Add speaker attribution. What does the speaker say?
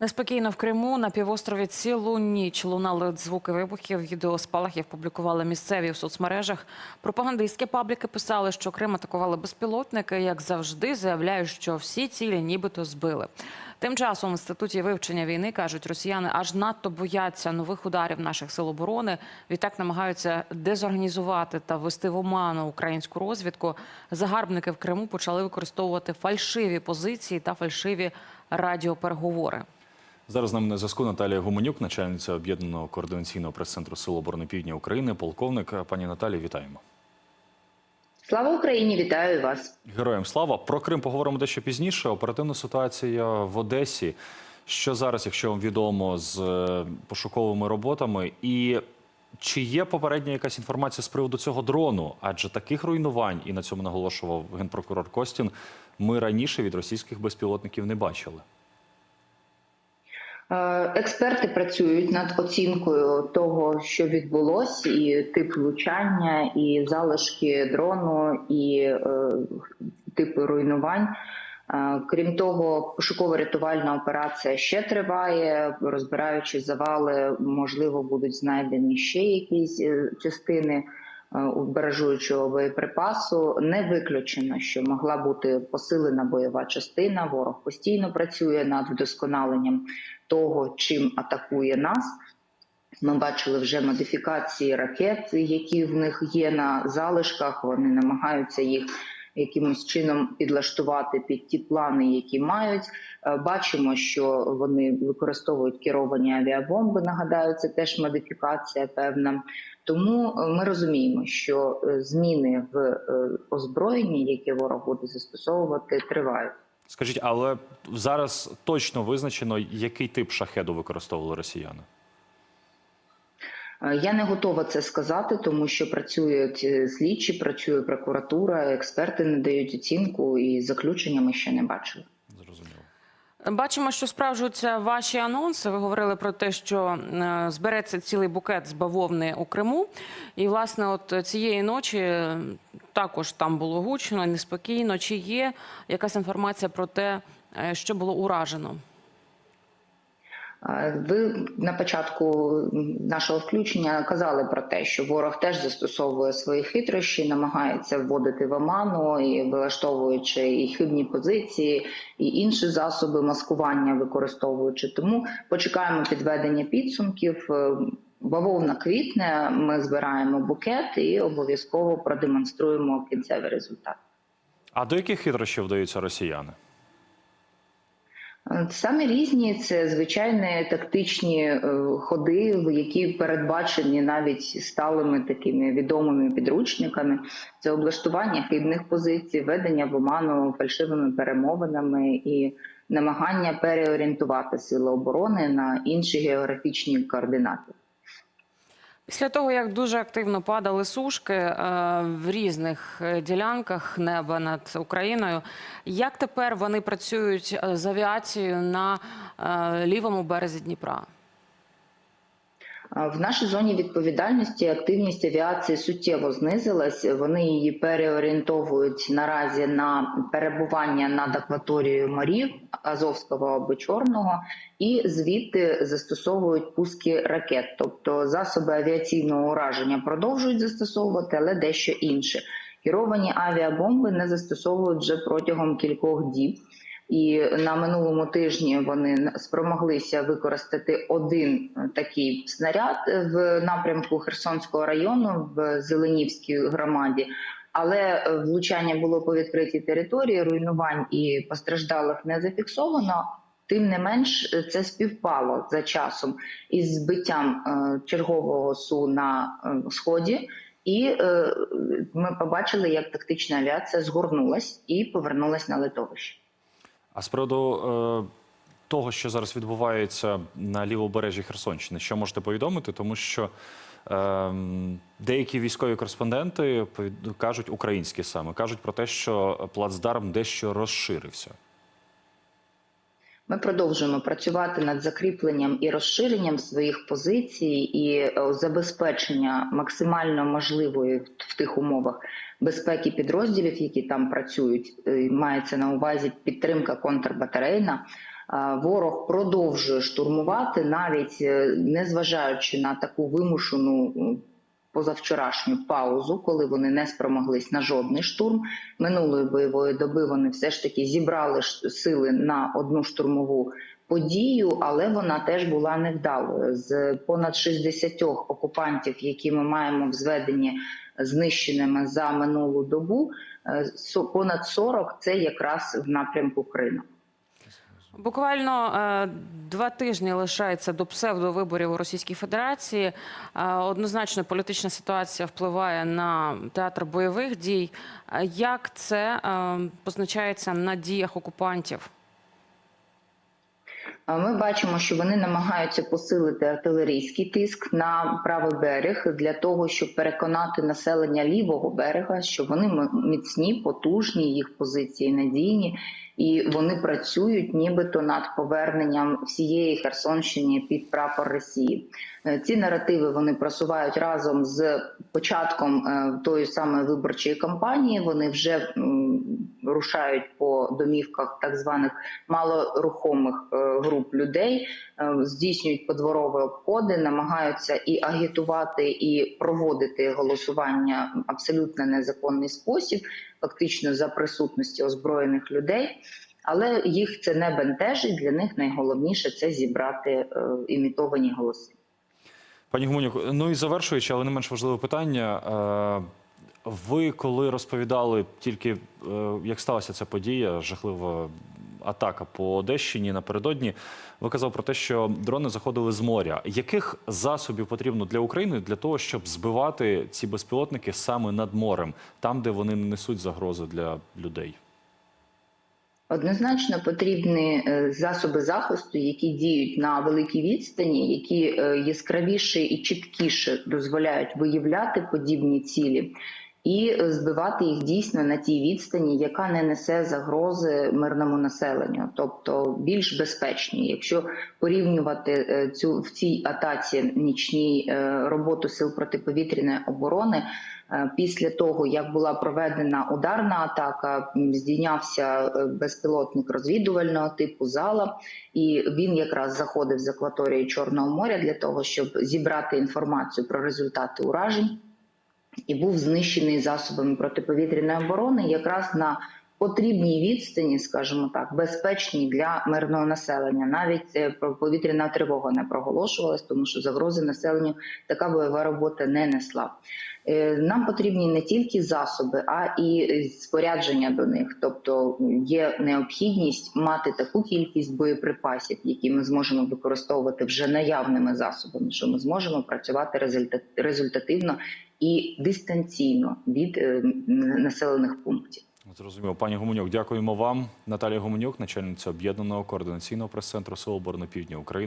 Speaker 1: Неспокійно в Криму на півострові цілу ніч лунали звуки вибухів. Відео спалахів публікували місцеві в соцмережах. Пропагандистські пабліки писали, що Крим атакували безпілотники. Як завжди, заявляють, що всі цілі нібито збили. Тим часом в інституті вивчення війни кажуть, росіяни аж надто бояться нових ударів наших сил оборони. Відтак намагаються дезорганізувати та ввести в оману українську розвідку. Загарбники в Криму почали використовувати фальшиві позиції та фальшиві радіопереговори.
Speaker 2: Зараз з нами на зв'язку Наталія Гуменюк, начальниця об'єднаного координаційного прес-центру Сил оборони Півдня України, полковник. Пані Наталі, вітаємо.
Speaker 3: Слава Україні! Вітаю вас.
Speaker 2: Героям слава. Про Крим поговоримо дещо пізніше. Оперативна ситуація в Одесі. Що зараз, якщо вам відомо, з е, пошуковими роботами, і чи є попередня якась інформація з приводу цього дрону? Адже таких руйнувань, і на цьому наголошував генпрокурор Костін, ми раніше від російських безпілотників не бачили.
Speaker 3: Е, Експерти працюють над оцінкою того, що відбулось, і тип влучання, і залишки дрону, і е, типи руйнувань. Е, Крім того, пошуково-рятувальна операція ще триває. Розбираючи завали, можливо, будуть знайдені ще якісь е, частини е, баражуючого боєприпасу. Не виключено, що могла бути посилена бойова частина. Ворог постійно працює над вдосконаленням того, чим атакує нас. Ми бачили вже модифікації ракет, які в них є на залишках. Вони намагаються їх якимось чином підлаштувати під ті плани, які мають. Е, Бачимо, що вони використовують керовані авіабомби. Нагадаю, це теж модифікація певна. Тому е, ми розуміємо, що е, зміни в озброєнні, які ворог буде застосовувати, тривають.
Speaker 2: Скажіть, але зараз точно визначено, який тип шахеду використовували росіяни?
Speaker 3: Е, Я не готова це сказати, тому що працюють е, слідчі, працює прокуратура, експерти не дають оцінку, і заключення ми ще не бачили.
Speaker 2: Зрозуміло.
Speaker 1: Бачимо, що справжуються ваші анонси. Ви говорили про те, що е, збереться цілий букет з бавовни у Криму. І, власне, от цієї ночі також там було гучно, неспокійно. Чи є якась інформація про те, що було уражено?
Speaker 3: Ви на початку нашого включення казали про те, що ворог теж застосовує свої хитрощі, намагається вводити в оману і вилаштовуючи і хибні позиції, і інші засоби маскування використовуючи. Тому почекаємо підведення підсумків. Е, Бавовна квітне, ми збираємо букет і обов'язково продемонструємо кінцевий результат.
Speaker 2: А до яких хитрощів вдаються росіяни?
Speaker 3: Саме різні це звичайні тактичні е, ходи, які передбачені навіть сталими такими відомими підручниками. Це облаштування хибних позицій, ведення в оману фальшивими перемовинами і намагання переорієнтувати сили оборони на інші географічні координати.
Speaker 1: Після того, як дуже активно падали сушки е, в різних е, ділянках неба над Україною, як тепер вони працюють е, з авіацією на лівому березі Дніпра?
Speaker 3: В нашій зоні відповідальності активність авіації суттєво знизилась. Вони її переорієнтовують наразі на перебування над акваторією морів Азовського або Чорного, і звідти застосовують пуски ракет. Тобто засоби авіаційного ураження продовжують застосовувати, але дещо інше. Керовані авіабомби не застосовують вже протягом кількох діб. І на минулому тижні вони спромоглися використати один такий снаряд в напрямку Херсонського району в Зеленівській громаді. Але влучання було по відкритій території, руйнувань і постраждалих не зафіксовано. Тим не менш, це співпало за часом із збиттям е, чергового су на е, сході, і е, ми побачили, як тактична авіація згорнулась і повернулась на литовище.
Speaker 2: А з приводу е, того, що зараз відбувається на лівобережжі Херсонщини, що можете повідомити? Тому що е, деякі військові кореспонденти кажуть, українські саме, кажуть про те, що плацдарм дещо розширився.
Speaker 3: Ми продовжуємо працювати над закріпленням і розширенням своїх позицій і е, забезпечення максимально можливої в- тих умовах безпеки підрозділів, які там працюють. Е, Мається на увазі підтримка контрбатарейна. Ворог продовжує штурмувати, навіть е, незважаючи на таку вимушену позавчорашню паузу, коли вони не спромоглись на жодний штурм. Минулої бойової доби вони все ж таки зібрали сили на одну штурмову подію, але вона теж була невдалою. З понад 60 окупантів, які ми маємо в зведенні знищеними за минулу добу, е, понад 40 – це якраз в напрямку Криму.
Speaker 1: Буквально е, два тижні лишається до псевдовиборів у Російській Федерації. Е, однозначно, політична ситуація впливає на театр бойових дій. Е, Як це позначається на діях окупантів?
Speaker 3: Ми бачимо, що вони намагаються посилити артилерійський тиск на правий берег для того, щоб переконати населення лівого берега, що вони міцні, потужні, їх позиції надійні, і вони працюють нібито над поверненням всієї Херсонщини під прапор Росії. Е, Ці наративи вони просувають разом з початком е, тої самої виборчої кампанії. Вони вже рушають по домівках так званих малорухомих е, груп людей, е, здійснюють подворові обходи, намагаються і агітувати, і проводити голосування абсолютно незаконний спосіб, фактично за присутності озброєних людей. Але їх це не бентежить. Для них найголовніше це зібрати е, імітовані голоси.
Speaker 2: Пані Гуменюк, ну і завершуючи, але не менш важливе питання. Ви коли розповідали тільки, е, як сталася ця подія, жахлива атака по Одещині напередодні, ви казав про те, що дрони заходили з моря. Яких засобів потрібно для України для того, щоб збивати ці безпілотники саме над морем, там, де вони не несуть загрози для людей?
Speaker 3: Однозначно потрібні е, засоби захисту, які діють на великій відстані, які е, яскравіше і чіткіше дозволяють виявляти подібні цілі. І збивати їх дійсно на тій відстані, яка не несе загрози мирному населенню, тобто більш безпечні. Якщо порівнювати е, цю в цій атаці нічній е, роботу сил протиповітряної оборони, Е, Після того, як була проведена ударна атака, здійнявся безпілотник розвідувального типу зала, і він якраз заходив з акваторії Чорного моря для того, щоб зібрати інформацію про результати уражень, і був знищений засобами протиповітряної оборони якраз на потрібній відстані, скажімо так, безпечній для мирного населення. Навіть е, повітряна тривога не проголошувалась, тому що загрози населенню така бойова робота не несла. Е, Нам потрібні не тільки засоби, а і спорядження до них. Тобто є необхідність мати таку кількість боєприпасів, які ми зможемо використовувати вже наявними засобами, що ми зможемо працювати результат- результативно і дистанційно від е, населених пунктів.
Speaker 2: Зрозуміло. Пані Гуменюк, дякуємо вам. Наталія Гуменюк, начальниця об'єднаного координаційного прес-центру Сил оборони Півдня України.